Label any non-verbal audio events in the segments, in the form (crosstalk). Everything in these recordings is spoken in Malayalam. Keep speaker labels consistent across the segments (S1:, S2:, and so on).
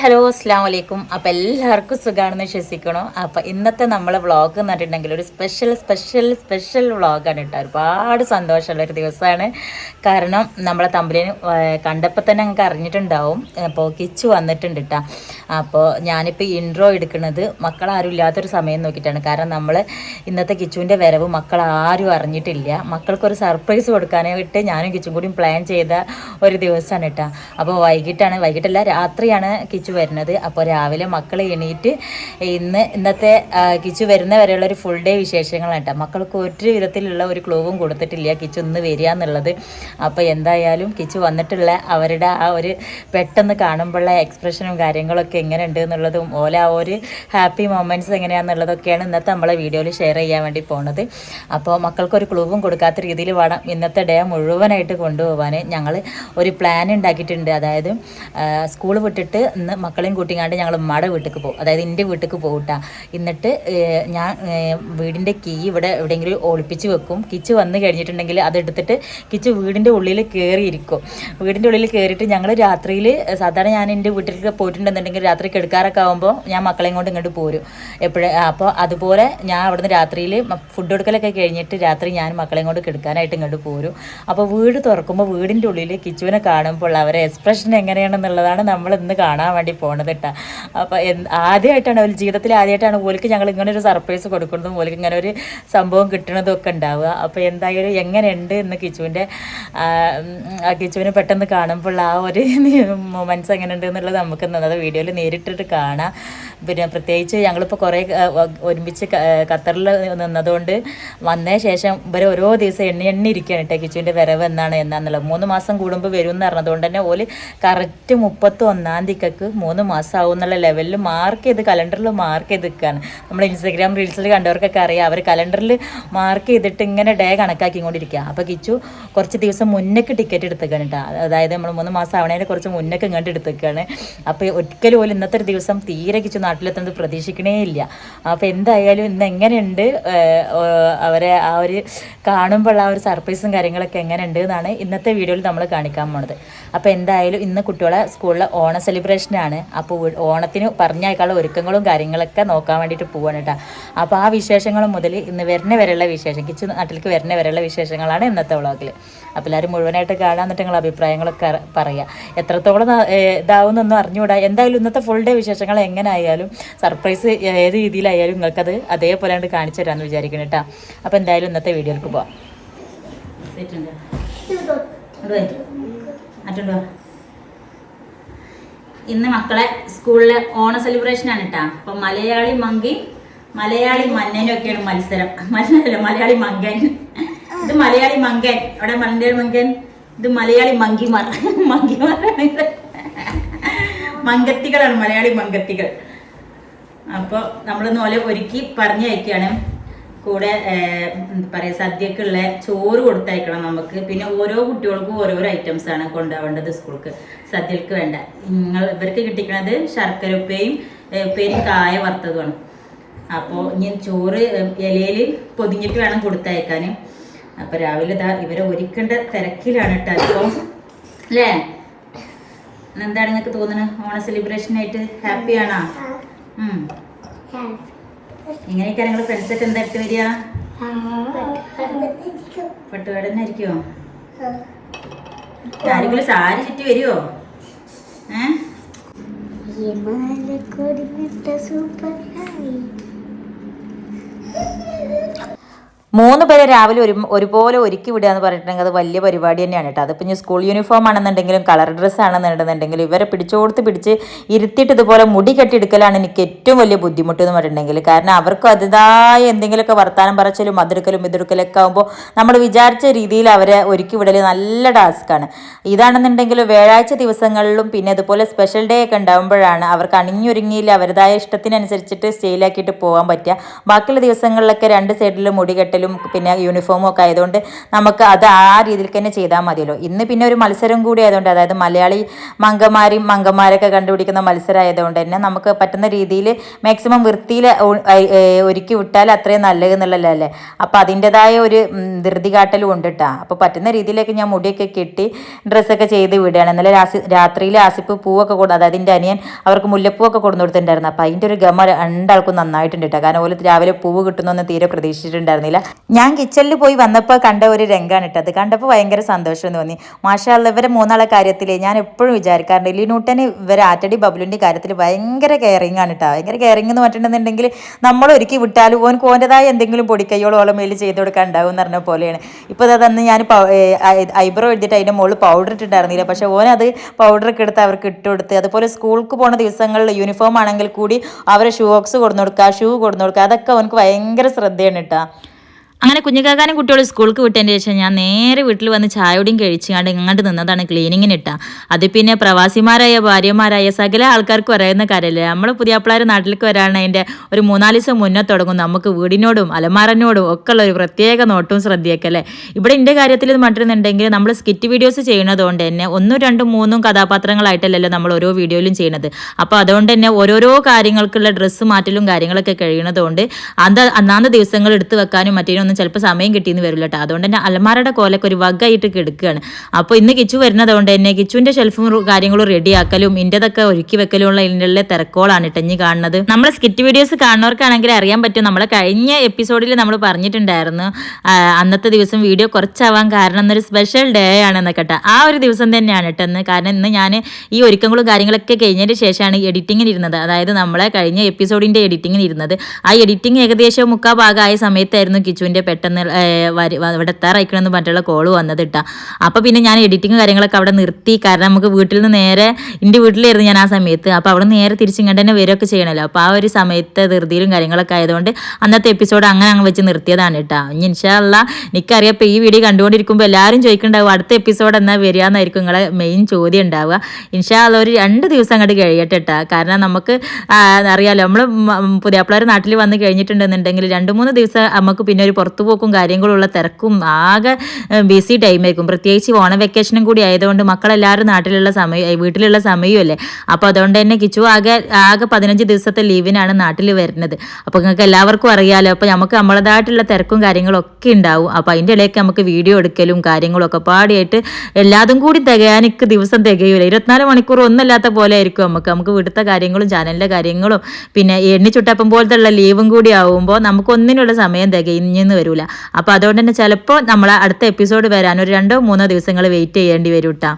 S1: ഹലോ അസ്സാം വലൈക്കും അപ്പോൾ എല്ലാവർക്കും സുഖമാണെന്ന് വിശ്വസിക്കണം. അപ്പോൾ ഇന്നത്തെ നമ്മളെ വ്ളോഗ് എന്ന് പറഞ്ഞിട്ടുണ്ടെങ്കിൽ ഒരു സ്പെഷ്യൽ സ്പെഷ്യൽ സ്പെഷ്യൽ വ്ളോഗാണ് കേട്ടോ. ഒരുപാട് സന്തോഷമുള്ള ഒരു ദിവസമാണ്. കാരണം നമ്മളെ തമ്പലിന് കണ്ടപ്പോൾ തന്നെ ഞങ്ങൾക്ക് അറിഞ്ഞിട്ടുണ്ടാവും. അപ്പോൾ കിച്ചു വന്നിട്ടുണ്ട് കേട്ടോ അപ്പോൾ ഞാനിപ്പോൾ ഇൻട്രോ എടുക്കുന്നത് മക്കളാരും ഇല്ലാത്തൊരു സമയം നോക്കിയിട്ടാണ്. കാരണം നമ്മൾ ഇന്നത്തെ കിച്ചുവിന്റെ വരവ് മക്കൾ ആരും അറിഞ്ഞിട്ടില്ല. മക്കൾക്കൊരു സർപ്രൈസ് കൊടുക്കാനായിട്ട് ഞാനും കിച്ചും കൂടിയും പ്ലാൻ ചെയ്ത ഒരു ദിവസമാണ് കേട്ടോ അപ്പോൾ വൈകിട്ടാണ് വൈകിട്ടല്ല രാത്രിയാണ് കിച്ചു വരുന്നത്. അപ്പോൾ രാവിലെ മക്കൾ എണീറ്റ് ഇന്ന് ഇന്നത്തെ കിച്ചു വരുന്ന വരെയുള്ള ഒരു ഫുൾ ഡേ വിശേഷങ്ങളാണ് കേട്ടോ മക്കൾക്ക് ഒരു വിധത്തിലുള്ള ഒരു ക്ലൂവും കൊടുത്തിട്ടില്ല. കിച്ചു ഒന്ന് വരിക എന്നുള്ളത്. അപ്പോൾ എന്തായാലും കിച്ചു വന്നിട്ടുള്ള അവരുടെ ആ ഒരു പെട്ടെന്ന് കാണുമ്പോഴുള്ള എക്സ്പ്രഷനും കാര്യങ്ങളൊക്കെ എങ്ങനെ ഉണ്ട് എന്നുള്ളതും ഓല ആ ഒരു ഹാപ്പി മൊമെന്റ്സ് എങ്ങനെയാണെന്നുള്ളതൊക്കെയാണ് ഇന്നത്തെ നമ്മളെ വീഡിയോയിൽ ഷെയർ ചെയ്യാൻ വേണ്ടി പോണത്. അപ്പോൾ മക്കൾക്കൊരു ക്ലൂവും കൊടുക്കാത്ത രീതിയിൽ വേണം ഇന്നത്തെ ഡേ മുഴുവനായിട്ട് കൊണ്ടുപോകാൻ ഞങ്ങൾ ഒരു പ്ലാൻ ഉണ്ടാക്കിയിട്ടുണ്ട് അതായത് സ്കൂൾ വിട്ടിട്ട് ഇന്ന് മക്കളെയും കൂട്ടിങ്ങാണ്ട് ഞങ്ങൾ മട വീട്ടിലേക്ക് പോകും. അതായത് എന്റെ വീട്ടിലേക്ക് പോകട്ട എന്നിട്ട് ഞാൻ വീടിന്റെ കീ ഇവിടെ എവിടെയെങ്കിലും ഒളിപ്പിച്ച് വെക്കും. കിച്ച് വന്ന് കഴിഞ്ഞിട്ടുണ്ടെങ്കിൽ അതെടുത്തിട്ട് കിച്ച് വീടിന്റെ ഉള്ളിൽ കയറിയിരിക്കും വീടിന്റെ ഉള്ളിൽ കയറിയിട്ട് ഞങ്ങൾ രാത്രിയിൽ സാധാരണ ഞാൻ എന്റെ വീട്ടിലേക്ക് പോയിട്ടുണ്ടെന്നുണ്ടെങ്കിൽ രാത്രി കിടക്കാറൊക്കെ ആകുമ്പോൾ ഞാൻ മക്കളെയും കൊണ്ട് ഇങ്ങോട്ട് പോരും. എപ്പോഴും അപ്പോൾ അതുപോലെ ഞാൻ അവിടുന്ന് രാത്രിയിൽ ഫുഡ് കൊടുക്കലൊക്കെ കഴിഞ്ഞിട്ട് രാത്രി ഞാൻ മക്കളെയും കൊണ്ട് കിടക്കാനായിട്ട് ഇങ്ങോട്ട് പോരും. അപ്പോൾ വീട് തുറക്കുമ്പോൾ വീടിന്റെ ഉള്ളിൽ കിച്ചുവിനെ കാണുമ്പോൾ അവരെ എക്സ്പ്രഷൻ എങ്ങനെയാണെന്നുള്ളതാണ് നമ്മൾ ഇന്ന് കാണാൻ വേണ്ടി പോണത് കേട്ടോ എന്ത് ആദ്യമായിട്ടാണ് അവർ ജീവിതത്തിൽ ആദ്യമായിട്ടാണ് ഓലിക്ക് ഞങ്ങൾ ഇങ്ങനെ ഒരു സർപ്രൈസ് കൊടുക്കുന്നതും ഓലിക്ക് ഇങ്ങനെ ഒരു സംഭവം കിട്ടുന്നതും ഒക്കെ ഉണ്ടാവുക അപ്പോൾ എന്തായാലും എങ്ങനെയുണ്ട് എന്ന് കിച്ചുവിന്റെ കിച്ചുവിനെ പെട്ടെന്ന് കാണുമ്പോൾ ആ ഒരു (laughs) മൊമെന്റ്സ് എങ്ങനെ ഉണ്ട് എന്നുള്ളത് നമുക്ക് അത് വീഡിയോയിൽ നേരിട്ടിട്ട് കാണാം. പിന്നെ പ്രത്യേകിച്ച് ഞങ്ങളിപ്പോൾ കുറേ ഒരുമിച്ച് ഖത്തറിൽ നിന്നതുകൊണ്ട് വന്ന ശേഷം ഇവരെ ഓരോ ദിവസം എണ്ണി എണ്ണി ഇരിക്കുകയാണ് കേട്ടോ കിച്ചുവിന്റെ വരവ് എന്നാണ് എന്നാന്നുള്ളത്. മൂന്ന് മാസം കൂടുമ്പോൾ വരും എന്ന് പറഞ്ഞതുകൊണ്ട് തന്നെ ഓൽ കറക്റ്റ് മുപ്പത്തി ഒന്നാം മൂന്ന് മാസം ആവും എന്നുള്ള ലെവലിൽ മാർക്ക് ചെയ്ത് കലണ്ടറിൽ മാർക്ക് ചെയ്ത് നിൽക്കുകയാണ് നമ്മൾ ഇൻസ്റ്റഗ്രാം റീൽസിൽ കണ്ടവർക്കൊക്കെ അറിയാം. അവർ കലണ്ടറിൽ മാർക്ക് ചെയ്തിട്ട് ഇങ്ങനെ ഡേ കണക്കാക്കിക്കൊണ്ടിരിക്കുക അപ്പോൾ കിച്ചു കുറച്ച് ദിവസം മുന്നേക്ക് ടിക്കറ്റ് എടുത്തേക്കാണ് കേട്ടോ അതായത് നമ്മൾ മൂന്ന് മാസം ആവണേനെ കുറച്ച് മുന്നേക്ക് ഇങ്ങോട്ട് എടുത്തേക്കാണ്. അപ്പോൾ ഒരിക്കലും പോലും ഇന്നത്തെ ഒരു ദിവസം തീരെ കിച്ചു നാട്ടിലെത്തുന്നത് പ്രതീക്ഷിക്കണേ ഇല്ല. അപ്പോൾ എന്തായാലും ഇന്ന് എങ്ങനെയുണ്ട്? അവരെ ആ ഒരു കാണുമ്പോൾ ആ ഒരു സർപ്രൈസും കാര്യങ്ങളൊക്കെ എങ്ങനെയുണ്ട് എന്നാണ് ഇന്നത്തെ വീഡിയോയിൽ നമ്മൾ കാണിക്കാൻ പോണത്. അപ്പോൾ എന്തായാലും ഇന്ന് കുട്ടികളെ സ്കൂളിലെ ഓണ സെലിബ്രേഷനാണ് അപ്പോൾ ഓണത്തിന് പറഞ്ഞേക്കാളുള്ള ഒരുക്കങ്ങളും കാര്യങ്ങളൊക്കെ നോക്കാൻ വേണ്ടിയിട്ട് പോവാണ് കേട്ടോ അപ്പോൾ ആ വിശേഷങ്ങൾ മുതൽ ഇന്ന് വരുന്ന വരെയുള്ള വിശേഷം കിച്ചു നാട്ടിലേക്ക് വരുന്ന വരെയുള്ള വിശേഷങ്ങളാണ് ഇന്നത്തെ വ്ളോഗിൽ അപ്പോൾ എല്ലാവരും മുഴുവനായിട്ട് കാണാൻ എന്നിട്ട് നിങ്ങൾ അഭിപ്രായങ്ങളൊക്കെ പറയുക എത്രത്തോളം ന- ഏഹ് ഇതാവുന്നൊന്നും അറിഞ്ഞുകൂടാ. എന്തായാലും ഇന്നത്തെ ഫുൾ ഡേ വിശേഷങ്ങൾ എങ്ങനെ ആയാലും സർപ്രൈസ് ഏത് രീതിയിലായാലും നിങ്ങൾക്കത് അതേപോലെ കണ്ട് കാണിച്ചു തരാമെന്ന് വിചാരിക്കണം കേട്ടോ അപ്പോൾ എന്തായാലും ഇന്നത്തെ വീഡിയോയിലേക്ക് പോവാം. അറ്റുണ്ടോ ഇന്ന് മക്കളെ സ്കൂളിലെ ഓണ സെലിബ്രേഷൻ ആണ് കേട്ടാ അപ്പൊ മലയാളി മങ്കി മലയാളി മന്നനും ഒക്കെയാണ് മത്സരം. മലയാളി മലയാളി മങ്കൻ. ഇത് മലയാളി മങ്കൻ. അവിടെ മലയാളി മങ്കൻ? ഇത് മലയാളി മങ്കിമാർ. മങ്കിമാരാണ് ഇത്. മങ്കത്തികളാണ് മലയാളി മങ്കത്തികൾ. അപ്പോൾ നമ്മളിന്ന് ഓലെ ഒരുക്കി പറഞ്ഞയക്കുകയാണ് കൂടെ എന്താ പറയുക സദ്യക്കുള്ള ചോറ് കൊടുത്തയക്കണം നമുക്ക്. പിന്നെ ഓരോ കുട്ടികൾക്കും ഓരോരോ ഐറ്റംസ് ആണ് കൊണ്ടുപോകേണ്ടത് സ്കൂൾക്ക്. സദ്യക്ക് വേണ്ട. നിങ്ങൾ ഇവർക്ക് കിട്ടിക്കണത് ശർക്കര ഉപ്പയും ഏഹ്, ഉപ്പേരിയും കായ വറുത്തതുമാണ്. അപ്പോൾ ഇനി ചോറ് ഇലയിൽ പൊതിഞ്ഞിട്ട് വേണം കൊടുത്തയക്കാൻ അപ്പോൾ രാവിലെ ഇതാ ഇവരെ ഒരുക്കേണ്ട തിരക്കിലാണ് കേട്ടോ ഇപ്പോൾ അല്ലേ എന്താണ് നിങ്ങൾക്ക് തോന്നുന്നത് ഓണ സെലിബ്രേഷനായിട്ട് ഹാപ്പിയാണോ? ഇങ്ങനെയൊക്കെ നിങ്ങൾ ഫ്രണ്ട്സൊക്കെ എന്താ എടുത്ത് വരിക? പട്ടുപാട് തന്നെ ആയിരിക്കുമോ ആരെങ്കിലും സാരി ചുറ്റി വരുമോ ഏ? മൂന്ന് പേരെ രാവിലെ ഒരു ഒരുപോലെ ഒരുക്കി വിടുക എന്ന് പറഞ്ഞിട്ടുണ്ടെങ്കിൽ അത് വലിയ പരിപാടി തന്നെയാണ് കേട്ടോ. അതിപ്പോൾ ഇനി സ്കൂൾ യൂണിഫോം ആണെന്നുണ്ടെങ്കിലും കളർ ഡ്രസ്സ് ആണെന്നുണ്ടെന്നുണ്ടെങ്കിലും ഇവരെ പിടിച്ചോടുത്ത് പിടിച്ച് ഇരുത്തിയിട്ട് ഇതുപോലെ മുടി കെട്ടിയെടുക്കലാണ് എനിക്ക് ഏറ്റവും വലിയ ബുദ്ധിമുട്ട് എന്ന് പറഞ്ഞിട്ടുണ്ടെങ്കിൽ. കാരണം അവർക്ക് അതിതായ എന്തെങ്കിലുമൊക്കെ വർത്താനം പറച്ചിലും അതെടുക്കലും ഇതെടുക്കലൊക്കെ ആകുമ്പോൾ നമ്മൾ വിചാരിച്ച രീതിയിൽ അവരെ ഒരുക്കി വിടൽ നല്ല ടാസ്ക്കാണ് ഇതാണെന്നുണ്ടെങ്കിൽ വ്യാഴാഴ്ച ദിവസങ്ങളിലും പിന്നെ അതുപോലെ സ്പെഷ്യൽ ഡേ ഒക്കെ ഉണ്ടാകുമ്പോഴാണ് അവർക്ക് അണിഞ്ഞൊരുങ്ങിയിൽ അവരുടേതായ ഇഷ്ടത്തിനനുസരിച്ചിട്ട് സ്റ്റൈലാക്കിയിട്ട് പോകാൻ പറ്റുക. ബാക്കിയുള്ള ദിവസങ്ങളിലൊക്കെ രണ്ട് സൈഡിലും മുടി കെട്ടലും
S2: കൂട്ടലും പിന്നെ യൂണിഫോമും ഒക്കെ ആയതുകൊണ്ട് നമുക്ക് അത് ആ രീതിയിൽ തന്നെ ചെയ്താൽ മതിയല്ലോ. ഇന്ന് പിന്നെ ഒരു മത്സരം കൂടി ആയതുകൊണ്ട് അതായത് മലയാളി മങ്കമാരും മങ്കമാരൊക്കെ കണ്ടുപിടിക്കുന്ന മത്സരം ആയതുകൊണ്ട് തന്നെ നമുക്ക് പറ്റുന്ന രീതിയിൽ മാക്സിമം വൃത്തിയിൽ ഒരുക്കി വിട്ടാൽ അത്രയും നല്ലത് എന്നുള്ളതല്ലേ? അപ്പോൾ അതിന്റെതായ ഒരു ധൃതി കാട്ടലും ഉണ്ട് കേട്ടോ അപ്പോൾ പറ്റുന്ന രീതിയിലേക്ക് ഞാൻ മുടിയൊക്കെ കെട്ടി ഡ്രസ്സൊക്കെ ചെയ്ത് വിടുകയാണ്. ഇന്നലെ രാസി രാത്രിയിൽ ആസിപ്പ് പൂവൊക്കെ കൊടു അതായത് എന്റെ അനിയൻ അവർക്ക് മുല്ലപ്പൂവൊക്കെ കൊടുന്നു കൊടുത്തിട്ടുണ്ടായിരുന്നു. അപ്പോൾ അതിന്റെ ഒരു ഗമ രണ്ടാൾക്കും നന്നായിട്ടുണ്ട് കേട്ടോ കാരണം ഓൽ രാവിലെ പൂവ് കിട്ടുന്നൊന്നും തീരെ പ്രതീക്ഷിച്ചിട്ടുണ്ടായിരുന്നില്ല. ഞാൻ കിച്ചണിൽ പോയി വന്നപ്പോൾ കണ്ട ഒരു രംഗമാണ് ഇട്ടത് കണ്ടപ്പോൾ ഭയങ്കര സന്തോഷം തോന്നി. മാഷാള്ള ഇവരെ മൂന്നാളെ കാര്യത്തിൽ ഞാൻ എപ്പോഴും വിചാരിക്കാറുണ്ട്. ലിനൂട്ടന് ഇവരെ ആറ്റടി ബബുലിന്റെ കാര്യത്തിൽ ഭയങ്കര കെയറിങ് ആണ് കേട്ടോ ഭയങ്കര കെയറിങ് എന്ന് പറഞ്ഞിട്ടുണ്ടെന്നുണ്ടെങ്കിൽ നമ്മൾ ഒരുക്കി വിട്ടാലും ഓൻ കോന്റെതായ എന്തെങ്കിലും പൊടിക്കൈയോളം ഓളം മേലിൽ ചെയ്ത് കൊടുക്കാൻ ഉണ്ടാവും എന്ന് പറഞ്ഞ പോലെയാണ്. ഇപ്പോൾ അതന്ന് ഞാൻ ഐബ്രോ എഴുതിയിട്ട് അതിന്റെ മുകളിൽ പൗഡർ ഇട്ടിട്ടുണ്ടായിരുന്നില്ല. പക്ഷേ ഓൻ അത് പൗഡറൊക്കെ എടുത്ത് അവർക്ക് ഇട്ട് കൊടുത്ത് അതുപോലെ സ്കൂൾക്ക് പോണ ദിവസങ്ങളിൽ യൂണിഫോം ആണെങ്കിൽ കൂടി അവരെ ഷൂ ബോക്സ് കൊടുന്നു കൊടുക്കുക ഷൂ കൊടുന്നു കൊടുക്കുക അതൊക്കെ അവനക്ക് ഭയങ്കര ശ്രദ്ധയാണ് കേട്ടോ അങ്ങനെ കുഞ്ഞുകാക്കാനും കുട്ടികൾ സ്കൂൾക്ക് വിട്ടതിന് ശേഷം ഞാൻ നേരെ വീട്ടിൽ വന്ന് ചായയോടെയും കഴിച്ചുകൊണ്ട് ഇങ്ങോട്ട് നിന്നതാണ് ക്ലീനിങ്ങിന് ഇട്ട. അത് പിന്നെ പ്രവാസിമാരായ ഭാര്യമാരായ സകല ആൾക്കാർക്ക് പറയുന്ന കാര്യമല്ലേ നമ്മൾ പുതിയപ്പിള്ളേർ നാട്ടിലേക്ക് വരാണ് അതിന്റെ ഒരു മൂന്നാൽ ദിവസം മുന്നേ തുടങ്ങും നമുക്ക് വീടിനോടും അലമാരനോടും ഒക്കെ ഉള്ള ഒരു പ്രത്യേക നോട്ടവും ശ്രദ്ധയൊക്കെ അല്ലേ? ഇവിടെ എന്റെ കാര്യത്തിൽ ഇത് മറ്റുന്നുണ്ടെങ്കിൽ നമ്മൾ സ്കിറ്റ് വീഡിയോസ് ചെയ്യുന്നതുകൊണ്ട് തന്നെ ഒന്നും രണ്ടും മൂന്നും കഥാപാത്രങ്ങളായിട്ടല്ലല്ലോ നമ്മൾ ഓരോ വീഡിയോയിലും ചെയ്യുന്നത്. അപ്പോൾ അതുകൊണ്ട് തന്നെ ഓരോരോ കാര്യങ്ങൾക്കുള്ള ഡ്രസ്സ് മാറ്റലും കാര്യങ്ങളൊക്കെ കഴിയുന്നതുകൊണ്ട് അന്ന് അന്നാന്ന് ദിവസങ്ങൾ എടുത്തു വെക്കാനും മറ്റേനും ഒന്നും ചിലപ്പോൾ സമയം കിട്ടിയെന്ന് വരില്ല കേട്ടോ അതുകൊണ്ട് തന്നെ അലമാരയുടെ കോലൊക്കെ ഒരു വകയായിട്ട് കിടക്കുകയാണ് അപ്പോൾ ഇന്ന് കിച്ചു വരുന്നതുകൊണ്ട് തന്നെ കിച്ചുവിന്റെ ഷെൽഫും കാര്യങ്ങളും റെഡിയാക്കലും ഇന്റെതൊക്കെ ഒരുക്കി വെക്കലും ഉള്ള ഇതിന്റെ തിരക്കോളാണ് ഇട്ടഞ്ഞ് കാണുന്നത്. നമ്മൾ സ്കിറ്റ് വീഡിയോസ് കാണുന്നവർക്കാണെങ്കിൽ അറിയാൻ പറ്റും. നമ്മളെ കഴിഞ്ഞ എപ്പിസോഡിൽ നമ്മൾ പറഞ്ഞിട്ടുണ്ടായിരുന്നു അന്നത്തെ ദിവസം വീഡിയോ കുറച്ചാവാൻ കാരണം എന്നൊരു സ്പെഷ്യൽ ഡേ ആണെന്ന് കേട്ടോ ആ ഒരു ദിവസം തന്നെയാണ് കേട്ടോ ഇന്ന്. കാരണം ഇന്ന് ഞാൻ ഈ ഒരുക്കങ്ങളും കാര്യങ്ങളൊക്കെ കഴിഞ്ഞതിന് ശേഷമാണ് എഡിറ്റിങ്ങിന് ഇരുന്നത്. അതായത് നമ്മളെ കഴിഞ്ഞ എപ്പിസോഡിന്റെ എഡിറ്റിങ്ങിന് ഇരുന്നത്. ആ എഡിറ്റിംഗ് ഏകദേശം മുക്കാ ഭാഗമായ സമയത്തായിരുന്നു കിച്ചുവിന്റെ പെട്ടെന്ന് വരി- വ- ഇവിടെ എത്താറായിക്കണമെന്ന് പറഞ്ഞിട്ടുള്ള കോൾ വന്നത് കേട്ടോ അപ്പോൾ പിന്നെ ഞാൻ എഡിറ്റിംഗ് കാര്യങ്ങളൊക്കെ അവിടെ നിർത്തി. കാരണം നമുക്ക് വീട്ടിൽ നിന്ന് നേരെ എന്റെ വീട്ടിലായിരുന്നു ഞാൻ ആ സമയത്ത്. അപ്പോൾ അവിടെ നേരെ തിരിച്ചിങ്ങോട്ട് തന്നെ വരികയൊക്കെ ചെയ്യണമല്ലോ അപ്പോൾ ആ ഒരു സമയത്തെ ധൃതിയിലും കാര്യങ്ങളൊക്കെ ആയതുകൊണ്ട് അന്നത്തെ എപ്പിസോഡ് അങ്ങനെ അങ്ങ് വെച്ച് നിർത്തിയതാണ് കേട്ടോ ഇനി ഇൻഷാല്ല എനിക്കറിയാം ഈ വീഡിയോ കണ്ടുകൊണ്ടിരിക്കുമ്പോൾ എല്ലാവരും ചോദിക്കുന്നുണ്ടാവും അടുത്ത എപ്പിസോഡ് എന്നാൽ വരിക എന്നായിരിക്കും നിങ്ങളെ മെയിൻ ചോദ്യം ഉണ്ടാവുക. ഇൻഷാല്ല ഒരു രണ്ട് ദിവസം അങ്ങോട്ട് കഴിയട്ടെ കേട്ടോ കാരണം നമുക്ക് അറിയാമല്ലോ നമ്മൾ പുതിയാപ്പിളർ നാട്ടിൽ വന്ന് കഴിഞ്ഞിട്ടുണ്ടെന്നുണ്ടെങ്കിൽ രണ്ട് മൂന്ന് ദിവസം നമുക്ക് പിന്നെ ഒരു പുറത്തു പോക്കും കാര്യങ്ങളുള്ള തിരക്കും ആകെ ബിസി ടൈമായിരിക്കും പ്രത്യേകിച്ച് ഓണ വെക്കേഷനും കൂടി ആയതുകൊണ്ട് മക്കളെല്ലാവരും നാട്ടിലുള്ള സമയം വീട്ടിലുള്ള സമയമല്ലേ അപ്പോൾ അതുകൊണ്ട് തന്നെ കിച്ചു ആകെ ആകെ പതിനഞ്ച് ദിവസത്തെ ലീവിനാണ് നാട്ടിൽ വരുന്നത്. അപ്പോൾ നിങ്ങൾക്ക് എല്ലാവർക്കും അറിയാമല്ലോ അപ്പോൾ നമുക്ക് നമ്മളതായിട്ടുള്ള തിരക്കും കാര്യങ്ങളൊക്കെ ഉണ്ടാവും. അപ്പോൾ അതിന്റെ ഇടയ്ക്ക് നമുക്ക് വീഡിയോ എടുക്കലും കാര്യങ്ങളൊക്കെ പാടിയായിട്ട് എല്ലാതും കൂടി തികയാൻ ദിവസം തികയൂല. ഇരുപത്തിനാല് മണിക്കൂർ ഒന്നല്ലാത്ത പോലെ ആയിരിക്കും നമുക്ക്. നമുക്ക് വീട്ടിലത്തെ കാര്യങ്ങളും ചാനലിന്റെ കാര്യങ്ങളും പിന്നെ എണ്ണി ചുട്ടപ്പം പോലത്തെ ഉള്ള ലീവും കൂടി ആവുമ്പോൾ നമുക്കൊന്നിനുള്ള സമയം തികഞ്ഞെന്ന് വരില്ല അപ്പോൾ അതുകൊണ്ട് തന്നെ ചിലപ്പോൾ നമ്മളെ അടുത്ത എപ്പിസോഡ് വരാൻ ഒരു രണ്ടോ മൂന്നോ ദിവസങ്ങൾ വെയിറ്റ് ചെയ്യേണ്ടി വരും കേട്ടോ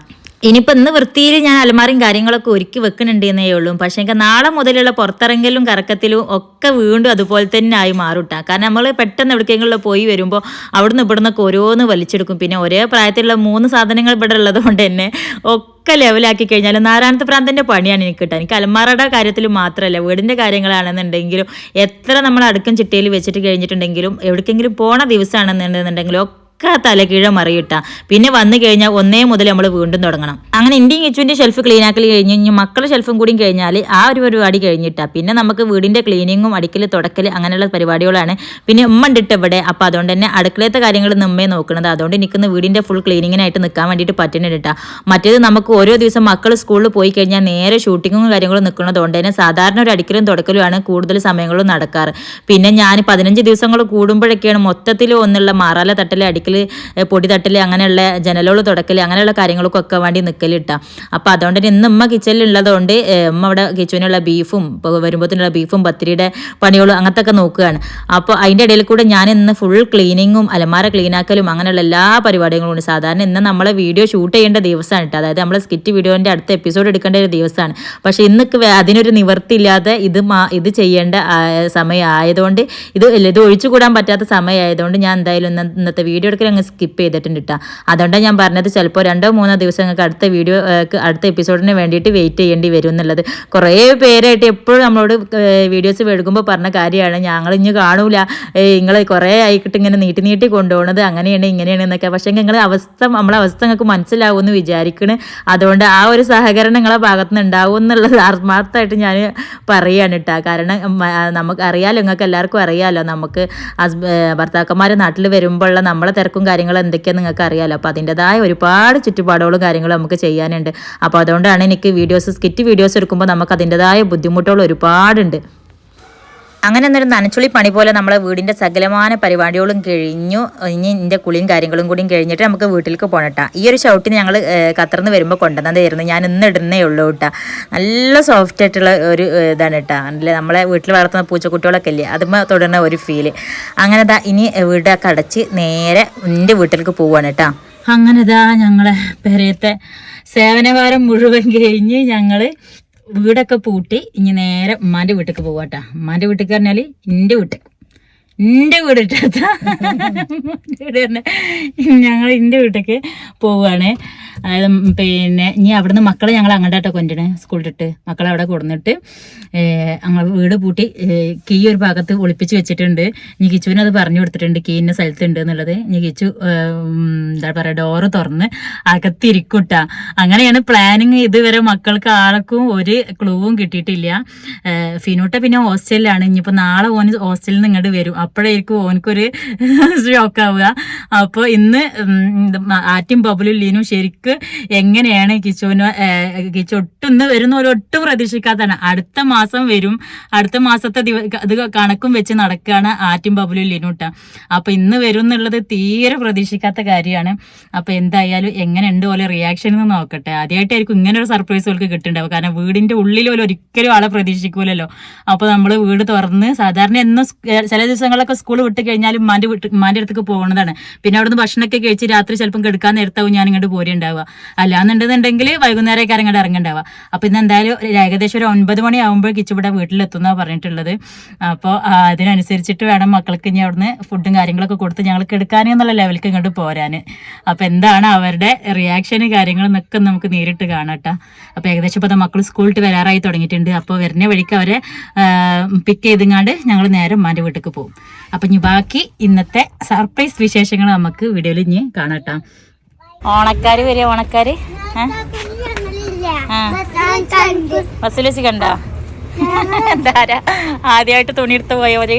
S2: ഇനിയിപ്പോൾ ഇന്ന് വൃത്തിയിൽ ഞാൻ അലമാരയും കാര്യങ്ങളൊക്കെ ഒരുക്കി വെക്കുന്നുണ്ട് എന്നേ ഉള്ളൂ. പക്ഷെ എനിക്ക് നാളെ മുതലുള്ള പുറത്തിറങ്ങലും കറക്കത്തിലും ഒക്കെ വീണ്ടും അതുപോലെ തന്നെ ആയി മാറുട്ടാ കാരണം നമ്മൾ പെട്ടെന്ന് എവിടേക്കെങ്കിലും പോയി വരുമ്പോൾ അവിടുന്ന് ഇവിടുന്നൊക്കെ ഓരോന്ന് വലിച്ചെടുക്കും. പിന്നെ ഒരേ പ്രായത്തിലുള്ള മൂന്ന് സാധനങ്ങൾ ഇവിടെ ഉള്ളത് കൊണ്ട് തന്നെ ഒക്കെ ലെവലാക്കി കഴിഞ്ഞാൽ നാരായണത്തെ പ്രാന്തന്റെ പണിയാണ് എനിക്ക് കിട്ടുക എനിക്ക് അലമാറയുടെ കാര്യത്തിൽ മാത്രമല്ല വീടിന്റെ കാര്യങ്ങളാണെന്നുണ്ടെങ്കിലും എത്ര നമ്മൾ അടുക്കും ചിട്ടയിൽ വെച്ചിട്ട് കഴിഞ്ഞിട്ടുണ്ടെങ്കിലും എവിടേക്കെങ്കിലും പോണ ദിവസമാണെന്നുണ്ടെന്നുണ്ടെങ്കിലും ഒക്കെ തലകീഴം മറിയിട്ട. പിന്നെ വന്നു കഴിഞ്ഞാൽ ഒന്നേ മുതൽ നമ്മൾ വീണ്ടും തുടങ്ങണം. അങ്ങനെ ഇന്ത്യയും കിച്ചുവിന്റെ ഷെൽഫ് ക്ലീൻ ആക്കൽ കഴിഞ്ഞ് കഴിഞ്ഞ് മക്കളുടെ ഷെൽഫും കൂടി കഴിഞ്ഞാൽ ആ ഒരു പരിപാടി കഴിഞ്ഞിട്ടാ. പിന്നെ നമുക്ക് വീടിന്റെ ക്ലീനിങ്ങും അടിക്കൽ തുടക്കൽ അങ്ങനെയുള്ള പരിപാടികളാണ്. പിന്നെ ഉമ്മ ഉണ്ടിട്ട് ഇവിടെ അപ്പോൾ അതുകൊണ്ട് തന്നെ അടുക്കളത്തെ കാര്യങ്ങൾ നമ്മേ നോക്കുന്നത് അതുകൊണ്ട് എനിക്കിന്ന് വീടിന്റെ ഫുൾ ക്ലീനിങ്ങിനായിട്ട് നിൽക്കാൻ വേണ്ടിയിട്ട് പറ്റുന്നുണ്ട് കേട്ടോ മറ്റേത് നമുക്ക് ഓരോ ദിവസം മക്കൾ സ്കൂളിൽ പോയി കഴിഞ്ഞാൽ നേരെ ഷൂട്ടിങ്ങും കാര്യങ്ങളും നിൽക്കുന്നതുകൊണ്ട് തന്നെ സാധാരണ ഒരു അടിക്കലും തുടക്കലുമാണ് കൂടുതൽ സമയങ്ങളും നടക്കാറ്. പിന്നെ ഞാൻ പതിനഞ്ച് ദിവസങ്ങൾ കൂടുമ്പോഴൊക്കെയാണ് മൊത്തത്തിൽ ഒന്നുള്ള മാറാല തട്ടൽ അടിക്കൽ ഏ, പൊടി തട്ടൽ അങ്ങനെയുള്ള ജനലുകൾ തുടക്കൽ അങ്ങനെയുള്ള കാര്യങ്ങൾക്കൊക്കെ വേണ്ടി നിൽക്കലിട്ടാ അപ്പോൾ അതുകൊണ്ട് തന്നെ ഇന്ന് ഉമ്മ കിച്ചണിലുള്ളതുകൊണ്ട് ഉമ്മ അവിടെ കിച്ചണിലുള്ള ബീഫും വരുമ്പോഴത്തേനുള്ള ബീഫും പത്തിരിയുടെ പണികളും അങ്ങനത്തെ ഒക്കെ നോക്കുകയാണ് അപ്പോൾ അതിന്റെ ഇടയിൽ കൂടെ ഞാൻ ഇന്ന് ഫുൾ ക്ലീനിങ്ങും അലമാര ക്ലീനാക്കലും അങ്ങനെയുള്ള എല്ലാ പരിപാടികളും ഉണ്ട്. സാധാരണ ഇന്ന് നമ്മളെ വീഡിയോ ഷൂട്ട് ചെയ്യേണ്ട ദിവസമാണ് കേട്ടോ അതായത് നമ്മളെ സ്കിറ്റ് വീഡിയോന്റെ അടുത്ത എപ്പിസോഡ് എടുക്കേണ്ട ഒരു ദിവസമാണ് പക്ഷേ ഇന്ന് അതിനൊരു നിവർത്തിയില്ലാതെ ഇത് ഇത് ചെയ്യേണ്ട സമയമായതുകൊണ്ട് ഇത് ഇത് ഇത് ഒഴിച്ചുകൂടാൻ പറ്റാത്ത സമയമായതുകൊണ്ട് ഞാൻ എന്തായാലും ഇന്നത്തെ വീഡിയോ എടുക്കാൻ
S1: മൊത്തത്തിൽ അങ്ങ് സ്കിപ്പ് ചെയ്തിട്ടുണ്ട് കേട്ടോ അതുകൊണ്ടാണ് ഞാൻ പറഞ്ഞത് ചിലപ്പോൾ രണ്ടോ മൂന്നോ ദിവസം നിങ്ങൾക്ക് അടുത്ത വീഡിയോ അടുത്ത എപ്പിസോഡിന് വേണ്ടിയിട്ട് വെയിറ്റ് ചെയ്യേണ്ടി വരും എന്നുള്ളത്. കുറേ പേരായിട്ട് എപ്പോഴും നമ്മളോട് വീഡിയോസ് എടുക്കുമ്പോൾ പറഞ്ഞ കാര്യമാണ്. ഞങ്ങൾ ഇനി കാണൂല. നിങ്ങൾ കുറേ ആയിക്കിട്ട് ഇങ്ങനെ നീട്ടി നീട്ടി കൊണ്ടുപോകുന്നത് അങ്ങനെയാണ് ഇങ്ങനെയാണ് എന്നൊക്കെ. പക്ഷേ നിങ്ങൾ അവസ്ഥ നമ്മളെ അവസ്ഥ നിങ്ങൾക്ക് മനസ്സിലാവുമെന്ന് വിചാരിക്കണ്. അതുകൊണ്ട് ആ ഒരു സഹകരണം നിങ്ങളെ ഭാഗത്ത് നിന്ന് ഉണ്ടാവും എന്നുള്ളത് ആത്മാർത്ഥമായിട്ട് ഞാൻ പറയുകയാണ് കേട്ടോ കാരണം നമുക്ക് അറിയാലോ നിങ്ങൾക്ക് എല്ലാവർക്കും അറിയാലോ. നമുക്ക് ഹസ്ബ ഭർത്താക്കന്മാർ നാട്ടിൽ വരുമ്പോഴുള്ള നമ്മളെ തിരക്കും കാര്യങ്ങളും എന്തൊക്കെയാണ് നിങ്ങൾക്ക് അറിയാലോ. അപ്പോൾ അതിന്റെതായ ഒരുപാട് ചുറ്റുപാടുകളും കാര്യങ്ങളും നമുക്ക് ചെയ്യാനുണ്ട്. അപ്പോൾ അതുകൊണ്ടാണ് എനിക്ക് വീഡിയോസ് സ്കിറ്റ് വീഡിയോസ് എടുക്കുമ്പോൾ നമുക്ക് അതിന്റെതായ ബുദ്ധിമുട്ടുകൾ ഒരുപാടുണ്ട്. അങ്ങനെ എന്നൊരു നനച്ചുളി പണി പോലെ നമ്മളെ വീടിന്റെ സകലമാന പരിപാടികളും കഴിഞ്ഞു. ഇനി ഇതിന്റെ കുളിയും കാര്യങ്ങളും കൂടിയും കഴിഞ്ഞിട്ട് നമുക്ക് വീട്ടിലേക്ക് പോകണട്ടാ ഈ ഒരു ഷൗട്ടിന് ഞങ്ങൾ കത്തർന്ന് വരുമ്പോൾ കൊണ്ടുവന്നതായിരുന്നു ഞാൻ ഇന്ന് ഇടുന്നേ ഉള്ളൂ കേട്ടാ നല്ല സോഫ്റ്റ് ആയിട്ടുള്ള ഒരു ഇതാണ് കേട്ടാ അല്ലേ നമ്മളെ വീട്ടിൽ വളർത്തുന്ന പൂച്ചക്കുട്ടികളൊക്കെ ഇല്ലേ അതുമ്പോൾ തുടരുന്ന ഒരു ഫീൽ അങ്ങനെ ദാ ഇനി വീടൊക്കെ അടച്ച് നേരെ എന്റെ വീട്ടിലേക്ക് പോവാണ് കേട്ടാ അങ്ങനെ ദാ ഞങ്ങളെ പെരയത്തെ സേവനവാരം മുഴുവൻ കഴിഞ്ഞ് ഞങ്ങൾ വീടൊക്കെ പൂട്ടി ഇനി നേരെ ഉമ്മാന്റെ വീട്ടിലേക്ക് പോവാട്ടാ. ഉമ്മാന്റെ വീട്ടിലേക്ക് പറഞ്ഞാൽ എന്റെ വീട്ട്. എന്റെ വീട് ഇട്ടാത്ത വീട് തന്നെ ഞങ്ങൾ എന്റെ വീട്ടിലേക്ക് പോവുകയാണ് അതായത് പിന്നെ ഇനി അവിടുന്ന് മക്കളെ ഞങ്ങൾ അങ്ങോട്ടാട്ടോ കൊണ്ടുവരണേ സ്കൂളിലിട്ട്. മക്കളെ അവിടെ കൊടുന്നിട്ട് ഞങ്ങൾ വീട് പൂട്ടി കീ ഒരു ഭാഗത്ത് ഒളിപ്പിച്ച് വെച്ചിട്ടുണ്ട്. ഇനി കിച്ചുവിന് അത് പറഞ്ഞു കൊടുത്തിട്ടുണ്ട് കീ ഇന്ന സ്ഥലത്തുണ്ട് എന്നുള്ളത്. ഇനി കിച്ചു എന്താ പറയുക ഡോറ് തുറന്ന് അകത്തിരിക്കുട്ട. അങ്ങനെയാണ് പ്ലാനിങ് ഇതുവരെ മക്കൾക്ക് ആർക്കും ഒരു ക്ലൂവും കിട്ടിയിട്ടില്ല. ഫിനോട്ട പിന്നെ ഹോസ്റ്റലിലാണ് ഇനിയിപ്പോൾ നാളെ ഓന് ഹോസ്റ്റലിൽ നിന്ന് ഇങ്ങോട്ട് വരും. അപ്പോഴായിരിക്കും ഓനക്കൊരു (laughs) ഷോക്ക് ആവുക. അപ്പോൾ ഇന്ന് ആറ്റും ബബുലും ലീനും ശരിക്ക് എങ്ങനെയാണ് കിച്ചുവിന് കിച്ചു ഒട്ടൊന്ന് വരുന്ന ഒരു ഒട്ടും പ്രതീക്ഷിക്കാത്തതാണ്. അടുത്ത മാസം വരും. അടുത്ത മാസത്തെ ദിവ അത് കണക്കും വെച്ച് നടക്കുകയാണ് ആറ്റും ബബുലും ലീനും കേട്ടോ അപ്പോൾ ഇന്ന് വരും എന്നുള്ളത് തീരെ പ്രതീക്ഷിക്കാത്ത കാര്യമാണ്. അപ്പോൾ എന്തായാലും എങ്ങനെ ഉണ്ട് പോലെ റിയാക്ഷൻ എന്ന് നോക്കട്ടെ. ആദ്യമായിട്ടായിരിക്കും ഇങ്ങനെ ഒരു സർപ്രൈസ് അവർക്ക് കിട്ടുന്നുണ്ടാവും കാരണം വീടിന്റെ ഉള്ളിൽ പോലെ ഒരിക്കലും ആളെ പ്രതീക്ഷിക്കൂലല്ലോ. അപ്പോൾ നമ്മൾ വീട് തുറന്ന് സാധാരണ എന്നും ചില ഏ, ചില ദിവസങ്ങളൊക്കെ സ്കൂൾ വിട്ട് കഴിഞ്ഞാലും ഉമ്മാന്റെ വീട്ട് ഉമ്മാന്റെ അടുത്തേക്ക് പോകുന്നതാണ് പിന്നെ അവിടുന്ന് ഭക്ഷണമൊക്കെ കഴിച്ച് രാത്രി ചിലപ്പം കെടുക്കാൻ നേരത്താവും ഞാൻ ഇങ്ങോട്ട് പോരുണ്ടാവുക. അല്ലാന്നുണ്ടെന്നുണ്ടെങ്കിൽ വൈകുന്നേരമൊക്കെ ഇങ്ങോട്ട് ഇറങ്ങണ്ടാവുക. അപ്പൊ ഇന്ന് എന്തായാലും ഏകദേശം ഒരു ഒൻപത് മണി ആകുമ്പോൾ കിച്ചു ഇവിടെ വീട്ടിലെത്തുന്ന പറഞ്ഞിട്ടുള്ളത്. അപ്പോൾ അതിനനുസരിച്ചിട്ട് വേണം മക്കൾക്ക് ഇനി അവിടുന്ന് ഫുഡും കാര്യങ്ങളൊക്കെ കൊടുത്ത് ഞങ്ങൾ ഞങ്ങൾക്ക് എന്നുള്ള ലെവലിലേക്ക് ഇങ്ങോട്ട് പോരാൻ അപ്പോൾ എന്താണ് അവരുടെ റിയാക്ഷൻ കാര്യങ്ങളെന്നൊക്കെ നമുക്ക് നേരിട്ട് കാണാട്ടോ അപ്പോൾ ഏകദേശം ഇപ്പോൾ മക്കൾ സ്കൂളിൽ വരാറായി തുടങ്ങിയിട്ടുണ്ട്. അപ്പോൾ വരുന്ന വഴിക്ക് അവരെ പിക്ക് ചെയ്തുങ്ങാണ്ട് ഞങ്ങൾ നേരം ഉമ്മാന്റെ വീട്ടിലേക്ക് പോകും അപ്പം ഇനി ബാക്കി ഇന്നത്തെ സർപ്രൈസ് വിശേഷങ്ങൾ നമുക്ക് വീഡിയോയിൽ ഇനി കാണാട്ടോ. ഓണക്കാര് വരിക ഓണക്കാര്? കണ്ടോ? എന്താരാ ആദ്യമായിട്ട് തുണി എടുത്ത് പോയവര്?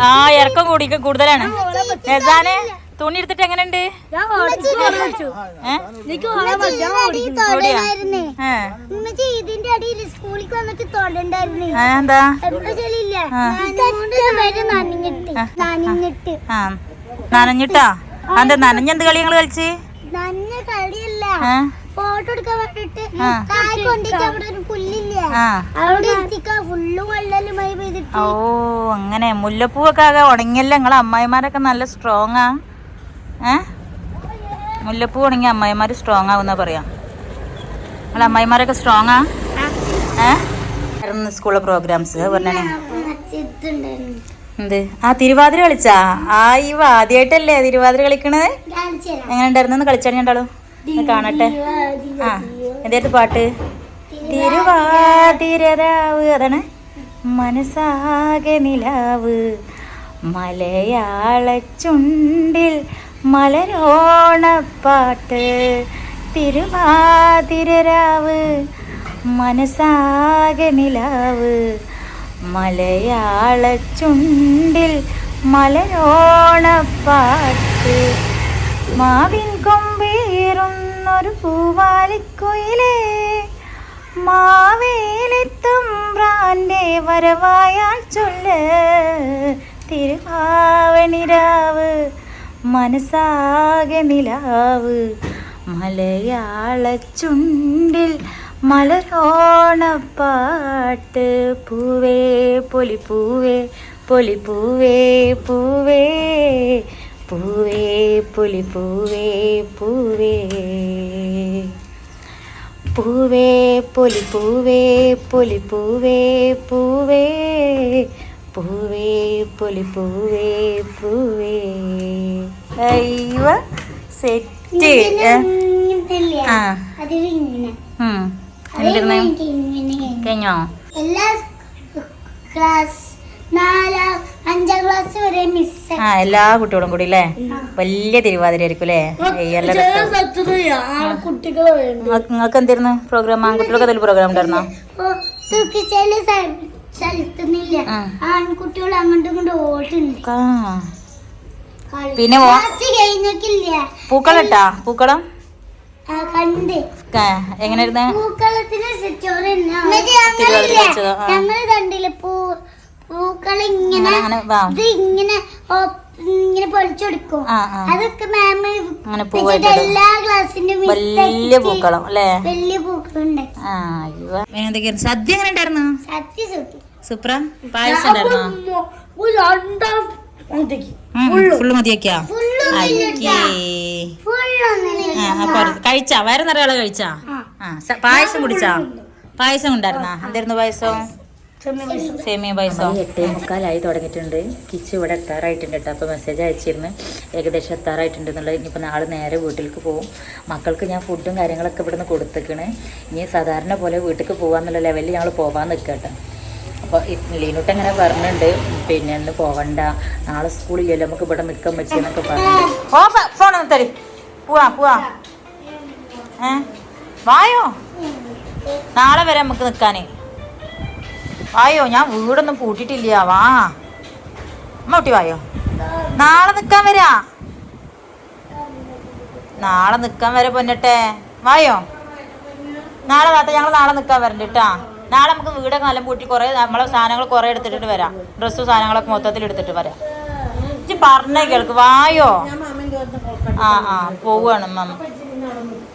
S1: ആ ഇറക്കം കൂടി കൂടുതലാണ്. രസാനെ തുണി എടുത്തിട്ട് എങ്ങനെയുണ്ട് എന്താ?
S3: നനഞ്ഞിട്ട്
S1: അതെന്താ നനഞ്ഞെന്ത് കളി ഞങ്ങൾ കളിച്ച്?
S3: നനഞ്ഞ കളിയല്ല.
S1: ഏ?
S3: ഫോട്ടോ എടുക്കാൻ വേണ്ടിട്ട്
S1: ആ.
S3: താഴെ കൊണ്ടിട്ട് അവിടെ ഒരു പുല്ലില്ലേ.
S1: ആ.
S3: അവിടെ എത്തിക്കാ ഫുള്ള് വെള്ളം മഴ പെയ്തിട്ട്.
S1: ഓ അങ്ങനെ മുല്ലപ്പൂവൊക്കെ ആകെ ഉണങ്ങിയല്ലേ നിങ്ങളെ അമ്മായിമാരൊക്കെ നല്ല സ്ട്രോങ് ആ. ഏ? മുല്ലപ്പൂ ആണെങ്കിൽ അമ്മായിമാർ സ്ട്രോങ് ആവുന്ന പറയാം. നിങ്ങൾ അമ്മായിമാരൊക്കെ സ്ട്രോങ് ആ? ഏ? സ്കൂളിലെ പ്രോഗ്രാംസ് പറഞ്ഞേ എന്ത്? ആ തിരുവാതിര കളിച്ചാ? ആ ഈ ആദ്യമായിട്ടല്ലേ തിരുവാതിര കളിക്കണത്? എങ്ങനെ ഉണ്ടായിരുന്നു? കളിച്ചാണ് ഒന്ന് കാണട്ടെ. ആ എന്തായിരുന്നു പാട്ട്? തിരുവാതിരരാവ് അതാണ്. മനസ്സാകെ നിലാവ്. മലയാള ചുണ്ടിൽ മലരോണപ്പാട്ട് തിരുവാതിരരാവ് മനസാകെ നിലാവ് മലയാള ചുണ്ടിൽ മലരോണപ്പാട്ട്. മാവിൻ കൊമ്പേറുന്നൊരു പൂവാലിക്കുയിലേ മാവേലിത്തുമ്പ്രാന്റെ വരവായാൽ ചൊല്ല് തിരുവാവണിരാവ്. മനസ്സാകെ നിലാവ്. മലയാള ചുണ്ടിൽ മലരോണപ്പാട്ട്. പൂവേ പൊലിപ്പൂവേ പൊലിപ്പൂവേ പൂവേ പൂവേ. പൊലിപ്പൂവേ പൂവേ
S2: പൂവേ. പൊലിപ്പൂവേ പൊലിപ്പൂവേ പൂവേ പൂവേ പൊലിപ്പൂവേ പൂവേ. അയ്യോ സെറ്റ് ആ. കഴിഞ്ഞോ?
S3: എല്ലാ ക്ലാസ് നാലാം അഞ്ചാം ക്ലാസ് വരെ മിസ്
S2: ആ എല്ലാ കുട്ടികളും കൂടി അല്ലേ വലിയ തിരുവാതിര ആയിരിക്കും അല്ലേ എല്ലാ
S3: കുട്ടികളെ
S2: നിങ്ങൾക്ക് എന്തായിരുന്നു പ്രോഗ്രാം ആൺകുട്ടികൾക്ക് അതിൽ പ്രോഗ്രാം ഉണ്ടായിരുന്നോ?
S3: സ്ഥലത്തുനിന്നില്ല. ആൺകുട്ടികൾ അങ്ങോട്ടും ഇങ്ങോട്ടും ഓട്ടുണ്ട്.
S2: പിന്നെ പൂക്കളിട്ടാ? പൂക്കളം? എങ്ങനെയായിരുന്നു? വലിയ പൂക്കളം അല്ലേ?
S3: വലിയ
S2: എന്തൊക്കെയായിരുന്നു? സദ്യ എങ്ങനെ ഉണ്ടായിരുന്നു സദ്യ പായസം ഉണ്ടായിരുന്നോ? ഫുള്ള്. മതിയൊക്കെയാ? കഴിച്ചാ? വയറ് നിറയാളെ കഴിച്ചാ? ആ. പായസം കുടിച്ചാ? പായസം ഉണ്ടായിരുന്നാ? എന്തായിരുന്നു പായസം? സേമിയ പായസം. എട്ടേ മുക്കാലായി തുടങ്ങിയിട്ടുണ്ട്. കിച്ചു ഇവിടെ എത്താറായിട്ടുണ്ട് കേട്ടോ. അപ്പോൾ മെസ്സേജ് അയച്ചിരുന്നു. ഏകദേശം എത്താറായിട്ടുണ്ട് എന്നുള്ളത്. ഇനിയിപ്പോൾ നാളെ നേരെ വീട്ടിലേക്ക് പോകും മക്കൾക്ക് ഞാൻ ഫുഡും കാര്യങ്ങളൊക്കെ ഇവിടുന്ന് കൊടുത്തേക്കണ്. ഇനി സാധാരണ പോലെ വീട്ടിലേക്ക് പോകാന്നുള്ള ലെവലിൽ ഞങ്ങൾ പോകാൻ നിൽക്കട്ടെ അപ്പോൾ ലീനൂട്ട് അങ്ങനെ പറഞ്ഞിട്ടുണ്ട്. പിന്നെ ഇന്ന് പോവണ്ട. നാളെ സ്കൂളില്ലല്ലോ നമുക്ക് ഇവിടെ നിൽക്കാൻ പറ്റിയെന്നൊക്കെ ഓ ഫോൺ വായോ? നാളെ വരെ നമുക്ക് നിൽക്കാനേ വായോ ഞാൻ വീടൊന്നും പൂട്ടിയിട്ടില്ല. വാ. അമ്മൂട്ടി വായോ? നാളെ നിൽക്കാൻ വരാ. നാളെ നിൽക്കാൻ വരെ പൊന്നട്ടെ. വായോ? നാളെ താത്ത ഞങ്ങൾ നാളെ നിൽക്കാൻ വരണ്ട കേട്ടാ. നാളെ നമുക്ക് വീടൊക്കെ നല്ല പൂട്ടി കുറേ നമ്മളെ സാധനങ്ങൾ കുറേ എടുത്തിട്ട് വരാം. ഡ്രസ്സും സാധനങ്ങളൊക്കെ മൊത്തത്തിൽ എടുത്തിട്ട് വരാം. ഇച്ചി പറഞ്ഞേ കേൾക്ക്. വായോ? ആ ആ പോവുകയാണ് മമ്മ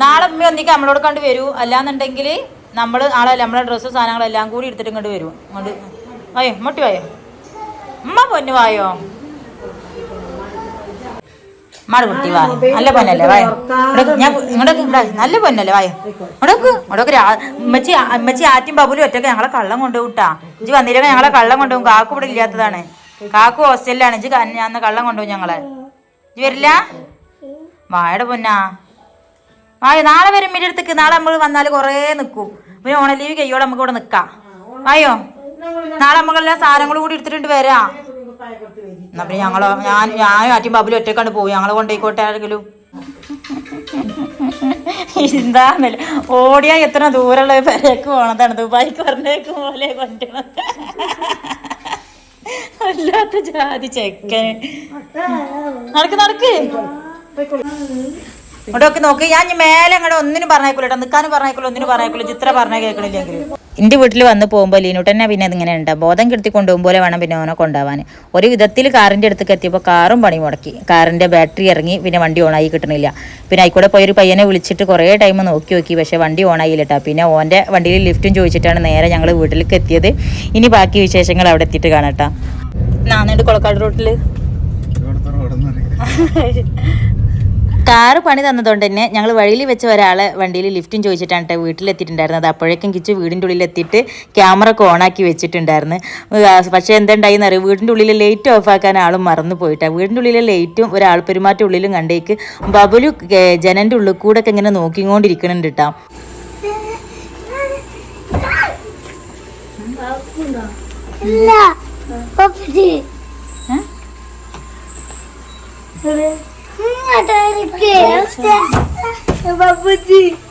S2: നാളെ ഉമ്മ ഒന്നിക്ക് നമ്മളോട് കണ്ട് വരൂ. അല്ലാന്നുണ്ടെങ്കിൽ നമ്മൾ നാളെ നമ്മളെ ഡ്രസ്സും സാധനങ്ങളെല്ലാം കൂടി എടുത്തിട്ട് ഇങ്ങോട്ട് വരും. ഇങ്ങോട്ട്. അയ്യോ ഇങ്ങോട്ട് വായോ. ഉമ്മ പൊന്നു വായോ. മാട് കുട്ടി വാ. നല്ല പൊന്നല്ലേ വായ? ഞാൻ ഇങ്ങോട്ട് ഇവിടെ നല്ല പൊന്നല്ലേ വായ? ഇങ്ങോട്ട് ഇങ്ങോട്ട് അമ്മച്ചി അമ്മച്ചി ആറ്റും ബാബുലും ഒറ്റയ്ക്ക് ഞങ്ങളെ കള്ളം കൊണ്ടുപോട്ടാ ഇജ്ജ് വന്നില്ലെങ്കിൽ ഞങ്ങളെ കള്ളം കൊണ്ടുപോകും. കാക്കു ഇവിടെ ഇല്ലാത്തതാണ്. കാക്കു ഹോസ്റ്റലിലാണ്. ഇജ്ജ് ഞാൻ കള്ളം കൊണ്ടുപോകും ഞങ്ങളെ. ഇജ്ജ് വരില്ല? വായുടെ പൊന്നാ. വായ നാളെ വരും എന്റെ അടുത്തേക്ക്. നാളെ നമ്മൾ വന്നാൽ കുറേ നിൽക്കും പിന്നെ ഓണ ലീവ് കയ്യോടെ നമുക്ക് ഇവിടെ നിൽക്കാം വായോ? നാളെ നമ്മളെല്ലാം സാധനങ്ങളും കൂടി എടുത്തിട്ടുണ്ട് വരാം. എന്നാ പിന്നെ ഞങ്ങളോ ഞാൻ ഞാനും ആറ്റും ബാബുലും ഒറ്റക്കാണ്ട് പോയി ഞങ്ങളെ കൊണ്ടുപോയിക്കോട്ടെ ആരെങ്കിലും എന്താന്നല്ല ഓടിയാ എത്ര ദൂരമുള്ള പെരേക്ക് പോണതാണ്. ദുബായിക്ക് പറഞ്ഞേക്ക് പോലെ കൊണ്ടുവന്നത് അല്ലാത്ത ജാതി ചെക്കൻ നടക്ക് നടക്ക്. ഇങ്ങോട്ടൊക്കെ നോക്ക്. ഞാൻ മേലെ അങ്ങോട്ട് ഒന്നിനും പറഞ്ഞേക്കൂല നിൽക്കാനും പറഞ്ഞേക്കൂല ഒന്നിനും പറഞ്ഞേക്കൂല. ചിത്ര പറഞ്ഞ കേൾക്കണില്ലെങ്കിൽ എന്റെ വീട്ടിൽ വന്ന് പോകുമ്പോൾ ലീനൂട്ടന്നെ പിന്നെ അതിങ്ങനെ ഉണ്ട് ബോധം കെടുത്തി കൊണ്ടുപോകുമ്പോൾ വേണം പിന്നെ ഓനെ കൊണ്ടുപോകാൻ ഒരു വിധത്തിൽ കാറിന്റെ അടുത്തേക്ക് എത്തിയപ്പോൾ കാറും പണി മുടക്കി. കാറിന്റെ ബാറ്ററി ഇറങ്ങി പിന്നെ വണ്ടി ഓണായി കിട്ടണില്ല. പിന്നെ ആയിക്കൂടെ പോയി ഒരു പയ്യനെ വിളിച്ചിട്ട് കുറേ ടൈം നോക്കി നോക്കി പക്ഷേ വണ്ടി ഓണായില്ല കേട്ടോ പിന്നെ ഓന്റെ വണ്ടിയിൽ ലിഫ്റ്റും ചോദിച്ചിട്ടാണ് നേരെ ഞങ്ങൾ വീട്ടിലേക്ക് എത്തിയത്. ഇനി ബാക്കി വിശേഷങ്ങൾ അവിടെ എത്തിയിട്ട് കാണട്ടോ. നാന്നുണ്ട് കൊളക്കാട് റൂട്ടിൽ (laughs) കാറ് പണി തന്നതുകൊണ്ട് തന്നെ ഞങ്ങൾ വഴിയിൽ വെച്ച ഒരാളെ വണ്ടിയിൽ ലിഫ്റ്റും ചോദിച്ചിട്ടാണ് കേട്ടോ വീട്ടിലെത്തിയിട്ടുണ്ടായിരുന്നത്. അപ്പോഴേക്കും കിച്ച് വീടിന്റെ ഉള്ളിൽ എത്തിയിട്ട് ക്യാമറ ഒക്കെ ഓണാക്കി വെച്ചിട്ടുണ്ടായിരുന്നു. പക്ഷേ എന്തുണ്ടായിന്ന് അറിയാം? വീടിന്റെ ഉള്ളിൽ ലൈറ്റ് ഓഫ് ആക്കാൻ ആളും മറന്നു പോയിട്ടാണ് വീടിന്റെ ഉള്ളിലെ ലൈറ്റും ഒരാൾ പെരുമാറ്റ ഉള്ളിലും കണ്ടേക്ക് ബബുലു ജനന്റെ ഉള്ളിൽ കൂടെ ഒക്കെ ഇങ്ങനെ നോക്കിക്കൊണ്ടിരിക്കണുണ്ട് കേട്ടോ
S3: ഇല്ല. പപ്പച്ചി
S2: ഏ?
S3: ഇങ്ങോട്ടേക്ക്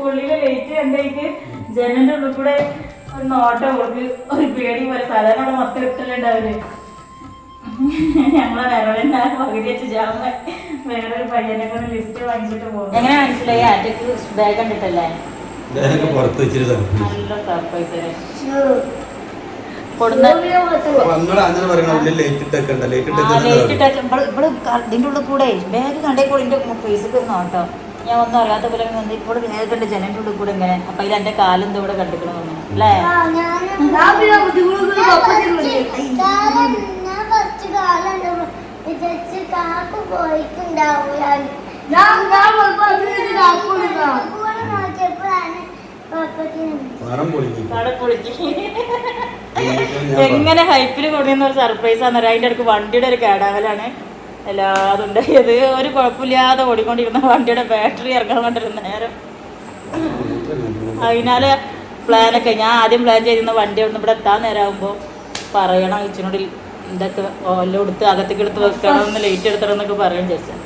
S2: ഉള്ളിലെ ലൈറ്റ് ജനലിന്റെ ഉള്ളിൽ കൂടെ ഒരു നോട്ടം കൊടുക്ക് ഒരു പേടി പോലെ സാധാരണ അവിടെ മൊത്തം ഇട്ടിട്ടുണ്ടാവില്ലേ? ഞങ്ങളെ വരവന്റെ ആ പകുതി വെച്ച് ജാമ വേറൊരു പയ്യനെ കൊണ്ട് ലിസ്റ്റ് വാങ്ങിച്ചിട്ട് പോകും എങ്ങനെ മനസ്സിലായി ആറ്റക്ക് ബാഗ് കണ്ടിട്ടല്ലേ?
S4: പുറത്ത് വെച്ചിരുന്നു
S2: നല്ല സർപ്രൈസ് കൊടുന്ന
S4: ഉള്ളിൽ
S2: കൂടെ ബാഗ് കണ്ടേ കൂടെ എന്റെ ഫേസ് നോട്ടോ ഞാൻ ഒന്നും അറിയാത്ത പോലെ വന്ന് ഇവിടെ ബാഗ് കണ്ട ജനന്റെ ഉള്ളിൽ കൂടെ ഇങ്ങനെ അപ്പൊ അതിൽ എന്റെ കാലും ഇവിടെ ഞാൻ അല്ലേ
S3: കാലം ഞാൻ
S2: എങ്ങനെ ഹൈപ്പിൽ കൊടുക്കുന്ന ഒരു സർപ്രൈസ് ആണ് അതിന്റെ അടുക്ക് വണ്ടിയുടെ ഒരു കേടാവലാണ്. എല്ലാതും ഉണ്ടായത് ഒരു കുഴപ്പമില്ലാതെ ഓടിക്കൊണ്ടിരുന്ന വണ്ടിയുടെ ബാറ്ററി ഇറങ്ങാൻ കൊണ്ടിരുന്ന നേരം. അതിനാല് പ്ലാനൊക്കെ ഞാൻ ആദ്യം പ്ലാൻ ചെയ്തിരുന്ന വണ്ടി അവിടെ ഇവിടെ എത്താൻ നേരമാകുമ്പോൾ പറയണം ഇച്ചിനോട് ഇതൊക്കെ ഓല എടുത്ത് അകത്തേക്ക് എടുത്ത് വെക്കണം ഒന്ന് ലേറ്റ് എടുത്തണം എന്നൊക്കെ പറയാൻ ചേച്ചാ.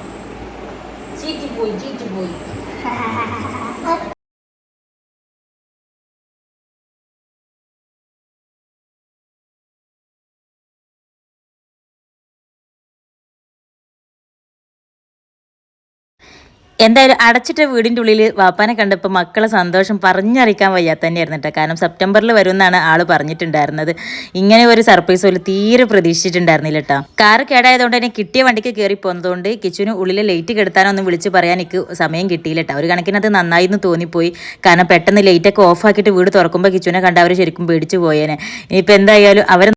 S2: ചീറ്റി പോയി ചീറ്റി പോയി (laughs) എന്തായാലും അടച്ചിട്ട വീടിന്റെ ഉള്ളിൽ വാപ്പാനെ കണ്ടപ്പോൾ മക്കളെ സന്തോഷം പറഞ്ഞറിയിക്കാൻ വയ്യാത്ത തന്നെയായിരുന്നു കേട്ടോ കാരണം സെപ്റ്റംബറിൽ വരുമെന്നാണ് ആൾ പറഞ്ഞിട്ടുണ്ടായിരുന്നത്. ഇങ്ങനെ ഒരു സർപ്രൈസ് പോലും തീരെ പ്രതീക്ഷിച്ചിട്ടുണ്ടായിരുന്നില്ല കേട്ടോ കാറ് കേടായതുകൊണ്ട് തന്നെ കിട്ടിയ വണ്ടിക്ക് കയറി പോകുന്നതുകൊണ്ട് കിച്ചുവിന് ഉള്ളിൽ ലേറ്റ് കെടുത്താനൊന്നും വിളിച്ച് പറയാൻ എനിക്ക് സമയം കിട്ടിയില്ല കേട്ടോ ഒരു കണക്കിന് അത് നന്നായി എന്ന് തോന്നിപ്പോയി. കാരണം പെട്ടെന്ന് ലൈറ്റൊക്കെ ഓഫാക്കിയിട്ട് വീട് തുറക്കുമ്പോൾ കിച്ചുവിനെ കണ്ട അവർ ശരിക്കും പേടിച്ചു പോയേനെ. ഇനിയിപ്പോൾ എന്തായാലും അവർ